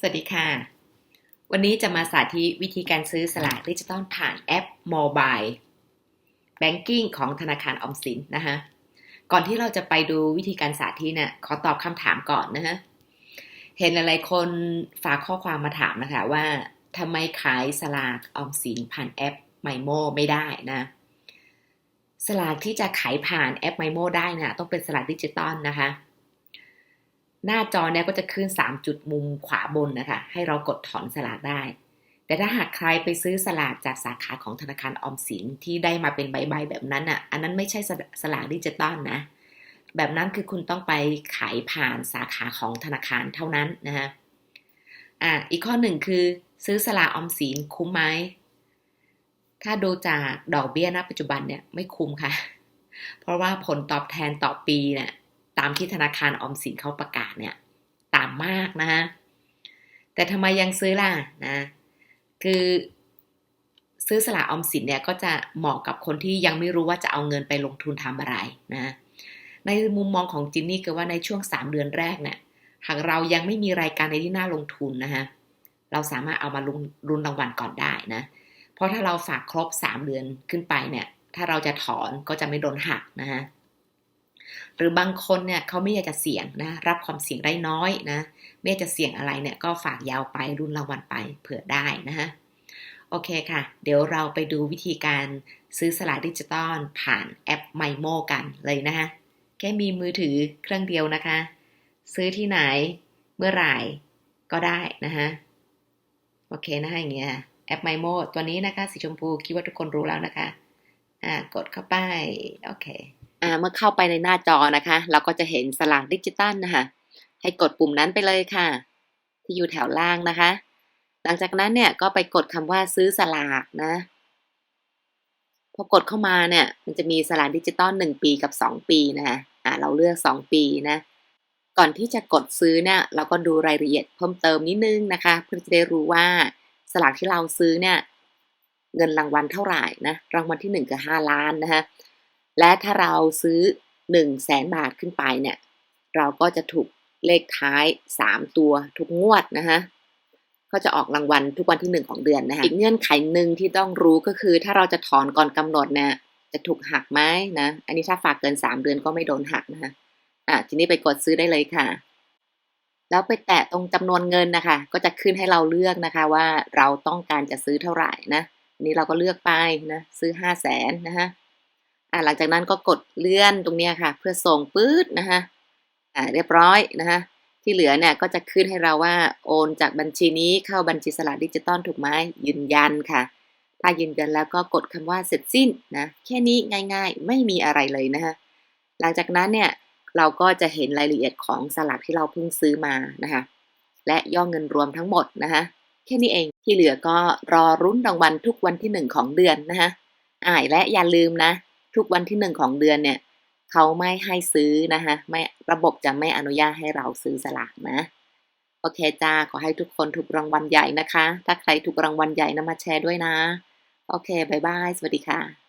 สวัสดีค่ะ วันนี้จะมาสาธิตวิธีการซื้อสลากดิจิตอลผ่านแอป Mobile Banking ของธนาคารออมสินนะคะก่อนที่เราจะไปดูวิธีการสาธิตเนี่ยขอตอบคำถามก่อนนะฮะเห็นหลายๆคนฝากข้อความมาถามนะคะว่าทำไมขายสลากออมสินผ่านแอป m y m o ไม่ได้นะสลากที่จะขายผ่านแอป m y m o ได้นะต้องเป็นสลากดิจิตอลนะคะ หน้าจอเนี่ยก็จะขึ้น 3 จุดมุมขวาบนนะคะ ให้เรากดถอนสลากได้ แต่ถ้าหากใครไปซื้อสลากจากสาขาของธนาคารออมสินที่ได้มาเป็นใบๆแบบนั้นอะ อันนั้นไม่ใช่สลากดิจิตอลนะ แบบนั้นคือคุณต้องไปขายผ่านสาขาของธนาคารเท่านั้นนะคะอะอีกข้อหนึ่งคือซื้อสลากออมสินคุ้มไหมถ้าดูจากดอกเบี้ยณปัจจุบันเนี่ยไม่คุ้มค่ะ เพราะว่าผลตอบแทนต่อปีเนี่ย ตามที่ธนาคารออมสินเขาประกาศเนี่ยต่ำมากนะฮะแต่ทำไมยังซื้อล่ะนะ คือซื้อสลากออมสินเนี่ยก็จะเหมาะกับคนที่ยังไม่รู้ว่าจะเอาเงินไปลงทุนทำอะไรนะ ในมุมมองของจินนี่คือว่าในช่วง 3 เดือนแรกเนี่ยหากเรายังไม่มีรายการในที่น่าลงทุนนะฮะเราสามารถเอามาลุ้นรุนรางวัลก่อนได้นะ เพราะถ้าเราฝากครบ 3 เดือนขึ้นไปเนี่ย ถ้าเราจะถอนก็จะไม่โดนหักนะฮะ หรือบางคนเนี่ยเขาไม่อยากจะเสี่ยงนะรับความเสี่ยงได้น้อยนะไม่อยากจะเสี่ยงอะไรเนี่ยก็ฝากยาวไปรุ่นรางวัลไปเผื่อได้นะฮะโอเคค่ะ เดี๋ยวเราไปดูวิธีการซื้อสลากดิจิตอลผ่านแอป m y m o กันเลยนะฮะแค่มีมือถือเครื่องเดียวนะคะ ซื้อที่ไหนเมื่อไหร่ก็ได้นะฮะโอเคนะฮะอย่างเงี้ยแอป m y m o ตัวนี้นะคะสีชมพูคิดว่าทุกคนรู้แล้วนะคะ อ่ากดเข้าไป โอเค อ่าเมื่อเข้าไปในหน้าจอนะคะ เราก็จะเห็นสลากดิจิตอลนะคะ ให้กดปุ่มนั้นไปเลยค่ะ ที่อยู่แถวล่างนะคะ หลังจากนั้นเนี่ยก็ไปกดคำว่าซื้อสลากนะพอกดเข้ามาเนี่ยมันจะมีสลากดิจิตอล1ปีกับ 2 ปีนะคะอ่าเราเลือก 2 ปีนะก่อนที่จะกดซื้อเนี่ยเราก็ดูรายละเอียดเพิ่มเติมนิดนึงนะคะ เพื่อจะได้รู้ว่าสลากที่เราซื้อเนี่ยเงินรางวัลเท่าไหร่นะรางวัลที่1คือ5ล้านนะคะ และถ้าเราซื้อ 1 0 0 0 0แสนบาทขึ้นไปเนี่ย เราก็จะถูกเลขท้าย 3 ตัวทุกงวดนะคะก็จะออกรางวัลทุกวันที่ 1 ของเดือนนะคะอีกเงื่อนไขหนึ่งที่ต้องรู้ก็คือ ถ้าเราจะถอนก่อนกำหนดเนี่ยจะถูกหักไหมนะ อันนี้ถ้าฝากเกิน 3 เดือนก็ไม่โดนหักนะคะอะทีนี้ไปกดซื้อได้เลยค่ะ แล้วไปแตะตรงจำนวนเงินนะคะ ก็จะขึ้นให้เราเลือกนะคะว่าเราต้องการจะซื้อเท่าไหร่นะอันนี้เราก็เลือกไปนะซื้อ5 0 0แสนนะคะ อ่าหลังจากนั้นก็กดเลื่อนตรงนี้ค่ะ เพื่อส่งปื๊ดนะคะอ่าเรียบร้อยนะคะที่เหลือเนี่ยก็จะขึ้นให้เราว่าโอนจากบัญชีนี้เข้าบัญชีสลากดิจิตอลถูกไหมยืนยันค่ะ ถ้ายืนยันแล้วก็กดคำว่าเสร็จสิ้นนะแค่นี้ง่ายๆ ไม่มีอะไรเลยนะคะหลังจากนั้นเนี่ยเราก็จะเห็นรายละเอียดของสลากที่เราเพิ่งซื้อมานะคะและย่อเงินรวมทั้งหมดนะคะแค่นี้เองที่เหลือก็รอรุ้นรางวัลทุกวันที่หนึ่งของเดือนนะคะอ่าและอย่าลืมนะ ทุกวันที่หนึ่งของเดือนเนี่ยเขาไม่ให้ซื้อนะคะไม่ระบบจะไม่อนุญาตให้เราซื้อสลากนะ โอเคจ้าขอให้ทุกคนถูกรางวัลใหญ่นะคะ ถ้าใครถูกรางวัลใหญ่นะมาแชร์ด้วยนะ โอเคบายบายสวัสดีค่ะ